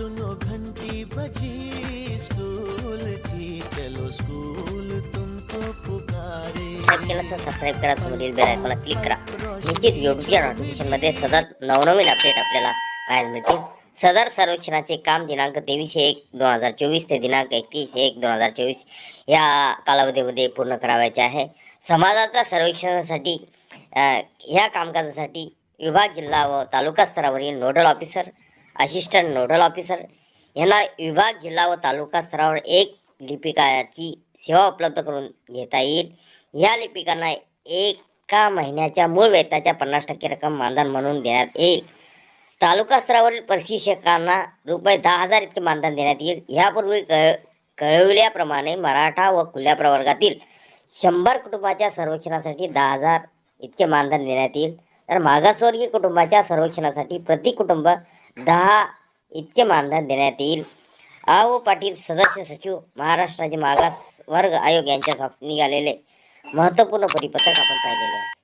सुनो घंटी बजी स्कूल की चलो स्कूल तुमको पुकारे। सबस्क्राईब सबस्क्राईब करा समोरील बेल आयकॉनला क्लिक करा। निश्चित योग्य नोटिफिकेशनमध्ये सतत नवनवीन अपडेट आपल्याला पाहायला मिळतील. सदर सर्वेक्षणाचे काम दिनांक तेवीस एक दोन हजार चोवीस ते दिनांक एकतीस एक दोन हजार चोवीस या कालावधीमध्ये पूर्ण करावायचे आहे. समाजाच्या सर्वेक्षणासाठी ह्या कामकाजासाठी विभाग जिल्हा व तालुका स्तरावरील nodal officer assistant nodal officer. यांना विभाग जिल्हा व तालुका स्तरावर एक लिपिकाची सेवा उपलब्ध करून घेता येईल. या लिपिकांना एका महिन्याच्या मूळ वेतनाच्या पन्नास टक्के रक्कम मानधन म्हणून देण्यात येईल. तालुका स्तरावरील प्रशिक्षकांना रुपये दहा हजार इतके मानधन देण्यात येईल. यापूर्वी कळ कळविल्याप्रमाणे मराठा व खुल्या प्रवर्गातील शंभर कुटुंबाच्या सर्वेक्षणासाठी दहा हजार इतके मानधन देण्यात येईल. तर मागासवर्गीय कुटुंबाच्या सर्वेक्षणासाठी प्रति कुटुंब दहा इतके मानधन देण्यात येईल आ पाटील सदस्य सचिव महाराष्ट्र राज्य मागास वर्ग आयोग यांच्या निघालेले महत्त्वपूर्ण परिपत्रक आपण पाहिलेले आहे